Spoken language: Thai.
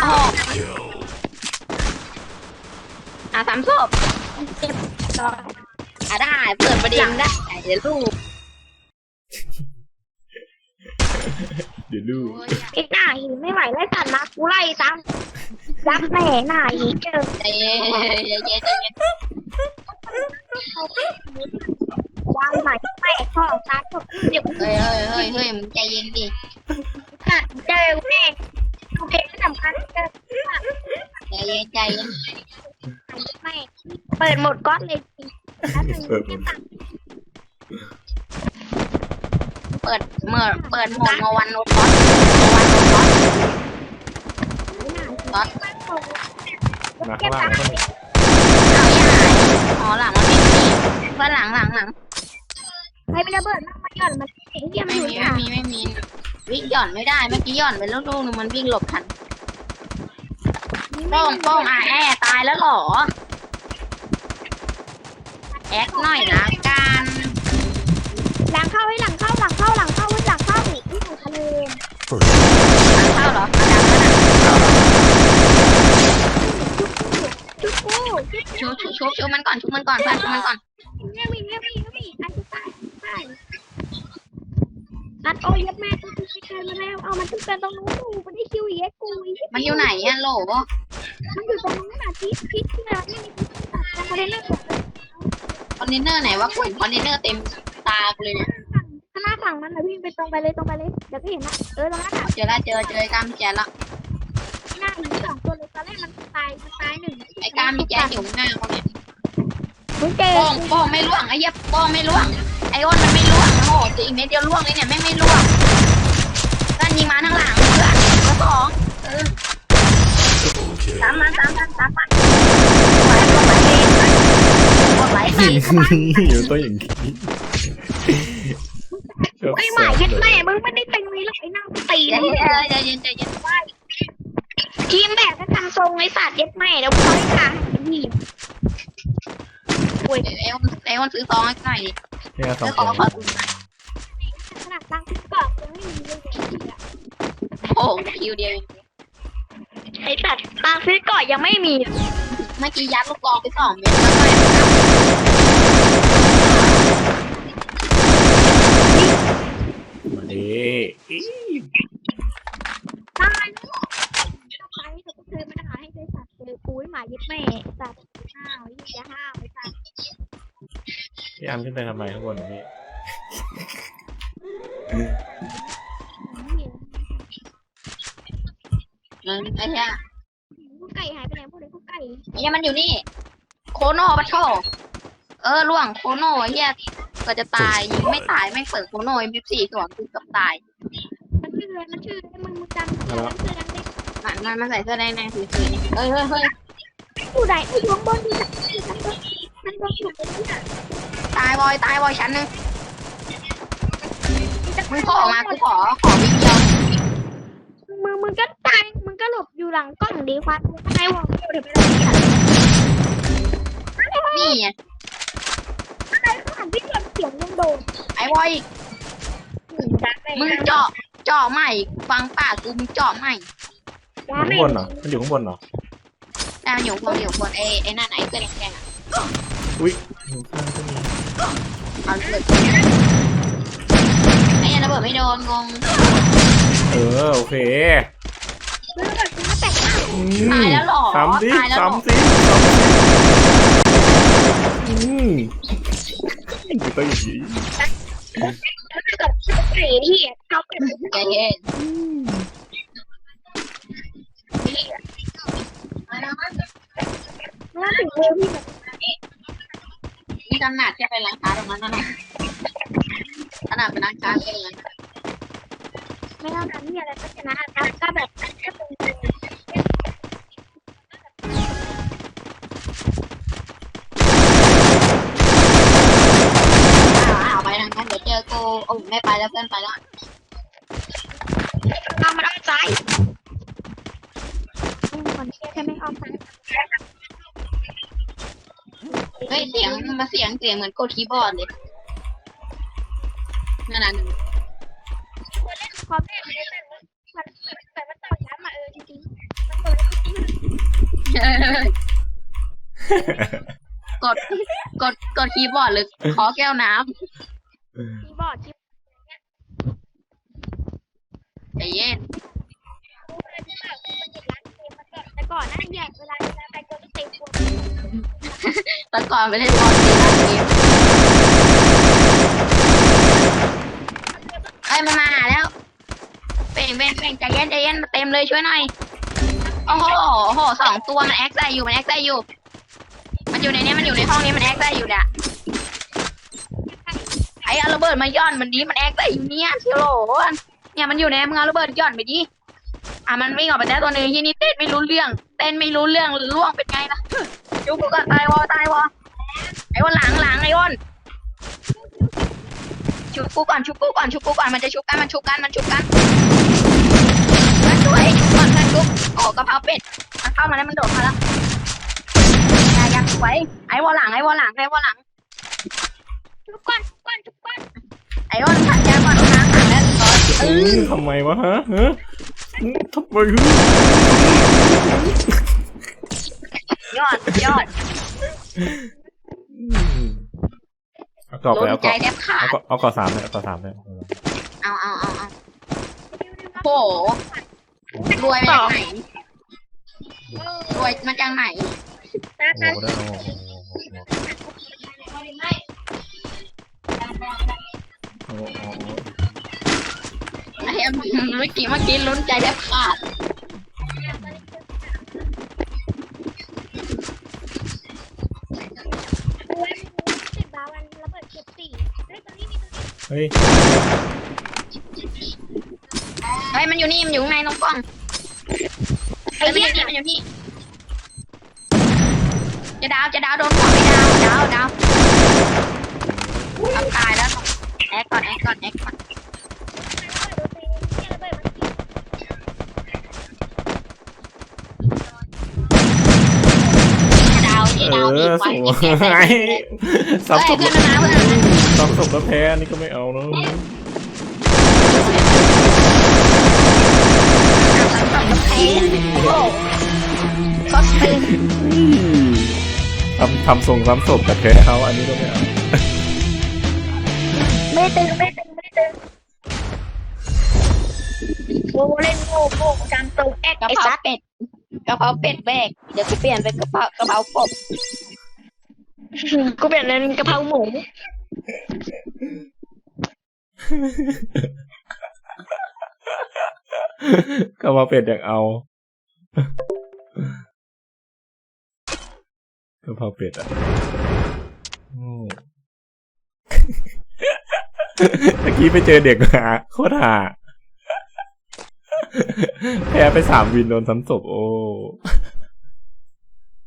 โอ้อะสามศพเจ็บต่ออะได้ เปิดประเด็นได้เดี๋ยวลูกเดี๋ยวดูไอ้หน้าหีไม่ไหวไล่ตัดมากูไล่ซ้ำยับแม่หน้าหีเจอใจเย็นใจเย็นใจเย็นวางใหม่แม่ข้อซัดเดี๋ยวเฮ้ยเฮ้ยเฮ้ยเฮ้ยมึงใจเย็นดิตัดเจอแม่ โอเคไม่สำคัญเจอใจเย็นใจเย็นแม่ เปิดหมดก้อนเลยจริแล้วถึงเปิดหมดเปิดเมื่อเปิดโหมดมาวันโนทอสมวันโนทอสทอสมาข้างล่างแล้วก็เอาอย่าหายอ๋อหลังมันไม่มีเพื่อนหลังหลังหลังให้ไม่ระเบิดมากมาหย่อนมันเสียงเยี่ยมไม่อยู่มีเนี่ยไม่มีไม่มี วิ่งหย่อนไม่ได้เมื่อกี้หย่อนไปลูกๆนึงมันวิ่งหลบทันโป้งโป้งอะแอตายแล้วเหรอแอคหน่อยละกันหลังเข้าให้หลังเข้าหลังเข้าหลังเข้าให้หลังเข้าอีกที่ทะเลเข้าเหรอดังแล้วนะจุ๊บกูจุ๊บชุบชุบชุบชุบมันก่อนชุบมันก่อนเพื่อนชุบมันก่อนเนี่ยมีเนี่ยมีเนี่ยมีอันที่ตายตาย อัดโอ้ยยัดแม่กูไปเกินมาแล้ว เอามันจุ๊บกันตรงนู้นกูไม่ได้คิวอีกกูอีกมันอยู่ไหนอะโหลมันอยู่ตรงนู้นน่ะที่ที่ที่เราเนี่ยมีที่ตัดแต่ประเด็นเรื่องคอนเทนเนอร์ไหนวะกูเห็นคอนเทนเนอร์เต็มตากูเลยเนี่ยข้างหน้าฝั่งมันนะวิ่งไปตรงไปเลยตรงไปเลยเดี๋ยวก็เห็นนะเออตรงนั้นอะเจอละเจอเจอไอ้กล้ามมีแจนละหน้ามีสองตัวเลยตอนแรกมันตายมันตายหนึ่งไอ้กล้ามมีแจนอยู่ข้างหน้าเขาเนี่ยมึงเจอโป้งโป้งไม่ล่วงไอ้เหี้ยโป้งไม่ล่วง ไอ้อ้นมันไม่ล่วงโอ้โหตีกเม็ดเดียวล่วงเลยเนี่ยไม่ไม่ล่วงเพื่นยิงมาทางหลังเพื่อนเบอร์สองเออตามมันตามมันตามมันไหวลงไปเลยกดไหลใส่เข้ามาอยู่ตัวอย่างนี้ชอบไอ้หมายัดแม่มึงไม่ได้เป็นวีหรอกไอ้หน้าตีใจเลยเย็นใจเย็นใจเย็นทีมแบบก็ทำทรงไอ้สัตว์ยัดแม่แล้วเขาให้ขาหีบโอ้ยไอ้อ้นไอ้อ้นซื้อซองให้หน่อยดิเนี่ยสอซื้งอคของนขอดูหน่อยขนาดตั้งที่กรอบยังไม่มีเลยเนี่ยโอ้โหคิวเดียวเองไอ้สัตว์ตั้งซื้อก่อนยังไม่มี เมื่อกี้ยัดลูกกรองไปสองเม็ดแล้วก็แอบนับมาดิอีตายแล้วตายเถอะคือมันหาให้ได้สัตว์เจอกูไอ้หมายัดแม่สัตว์ห้าวยี่จะห้าวไอ้สัตว์ พี่อัมขึ้นไปทำไมข้างบนพี่เออไอ้เหี้ยพวกไก่หายไปไหนพวกเด็กพวกไก่ไอ้เหี้ยมันอยู่นี่ โคโน่ปะโชเออล่วงโคโน่ไอ้เหี้ยก็จะตายยิงไม่ตายไม่งเปิดโคโน่เอ็มพีสี่ตัวคือเกับตายมันชื่ออะไรมันชื่ออะไรมึงมึงจำชื่อมันชื่ออะไรเด็กมันมันมันใส่เสื้อแดงแดงสีๆนี่เฮ้ยเฮ้ยเฮ้ยอยู่ไหนอยู่ข้างบนอยู่ไหนมันโดนอยู่ตรงนี้อะ ตายบอยตายบอยชั้นหนึงมึงขอมากูขอขอวิดีโอมึงมึงก็ตายมึงก็หลบอยู่หลังกล้องดีควันมึงก็ให้วงเดียวเดี๋ยวไปเลยอะนี่ไงอะไรข้างหลังที่โดนเสียงยังโดนไอ้บอยมึงเจาะเจาะใหม่ฟังปากกูมึงเจาะใหม่อยู่ข้างบนเหรอ มันอยู่ข้างบนเหรอแต่มันอยู่บนอยู่บนไอ้ไอ้นั่นไอ้เสื้อแดงๆอะอุ้ยอยู่ข้างก็มี เอาระเบิดไอ้ยันระเบิดไม่โดนงงเออโอเคเรื่องแบบนี้แตกต่างอืมตายแล้วเหรอสามสิตายแล้วเหรอสามสิสามสิอืมอยู่ตัวอย่างนี้กับไก่ที่เขาเป็นใจเย็นน่าถึงเร็วที่แบบ นี่ขนาดแค่ไปร้านค้าตรงนั้นนะขนาดเป็นร้านค้าแค่นั้นไม่ต้องทำที่อะไรก็ชนะครับก็แบบแค่เป็นอ้าไปทางนั้นเดี๋ยวเจอกูโอ้ไม่ไปแล้วเพื่อนไปแล้วเอามาด้านซ้ายคนเชียร์ใช่ไหมออมซ้าย เฮ้ยเสียงมาเสียงเสียงเหมือนกดคีย์บอร์ดเลยนั่นน่ะพอแม่ไม่ได้แต่มันแต่มันต่อย้ำมาเออจริงๆมันต่อกดกดกดคีย์บอร์ดหรือขอแก้วน้คีย์บอร์ดคีย์ำใจเย็น รู้เลยที่แบบมันอยู่ร้านเกมมาก่อนแต่ก่อนหน้าเนี่ย แตะก่อนไปเล่นบอลตีหลังเกมเอ้ยมันมาหาแล้ว เป่งเป่งเป่งใจเย็นใจเย็นมาเต็มเลยช่วยหน่อย โอ้โหโอ้โหสองตัวมันแอคได้อยู่มันแอคได้อยู่ มันอยู่ในนี้มันอยู่ในห้องนี้มันแอคได้อยู่เนี่ยไอ้เอาระเบิดมาย่อนมันดีมันแอคได้อยู่เนี่ยเชียวโหลเนี่ยมันอยู่ในมึงเอาระเบิดย่อนไปดิ อะมันวิ่งออกไปแล้ตัวหนึงที่นี่เต้นไม่รู้เรื่อง เต้นไม่รู้เรื่องล่วงเป็นไงล่ะจุกกูก่อนตายวอตายวอไอ้วันหลังหลังไอ้วันชุบกูก่อนชุบกูก่อนชุบกูก่อนมันจะชุบกันมันชุบกันมันชุบกันมันช่วยชุบก่อนมันชุบโอ้กระเพราเป็ดมันเข้ามาแล้วมันโดดมาแล้วอย่าอย่าไว้ไอ้วอหลังไอ้วอหลังไอ้วอหลังทุบกคนทุกคนทุกคนไอ้วันขัดยาก่อนนะขัดแล้วก่อนเออทำไมวะฮะฮะ ทำไมฮึยอดยอดเอากรอบไปลุ้เอานกใจรอบแทบขาเอาดกรอบเอากรอบสามเลยเอากรอบสามเลยเอาเอาเอาเอาโหรวยมาจากไหนรวยมาจากไหนนะโอ้คะโหได้โอ้โหโอ้โหโอ้โหไอ้ เมื่อกี้เมื่อกี้ลุ้นใจแทบขาดสิบบาวันระเบิดเก็บสี่เฮ้ยตอนนี้มีตัวนี้เฮ้ยเฮ้ยมันอยู่นี่มันอยู่ข้างในน้องกล้องเฮ้ยมันอยู่นี่มันอยู่นี่จะดาวจะดาวโดนหัวไม่ดาวดาวดาวทำตายแล้วแอคก่อนแอคก่อนแอคก่อน ระเบิดตัวนี้เนี่ยระเบิ ดมันสี่จะดาวจะเอดาวอีอกสไว้วยเฮ้ยสับสบเพื่อนมันมาเพื่อนมันมาสับสบแล้วแพ้อันนี่ก็ไม่เอาเนอะก็ตึงทำทำทรงซ้ำศพแต่แพ้เขาอันนี้ก็ไม่เอา กะเพราเป็ดแบกเดี๋ยวกูเปลี่ยนเป็นกะเพรากะเพรากบกูเปลี่ยนเป็นกะเพราหมูก็มาเป็ดอย่างเอาก็เพราเป็ดอะโอ้เมื่อกี้ไปเจอเด็กมาโคตรห่า แพ้ไปสามวินโดนซ้ำศพโอ้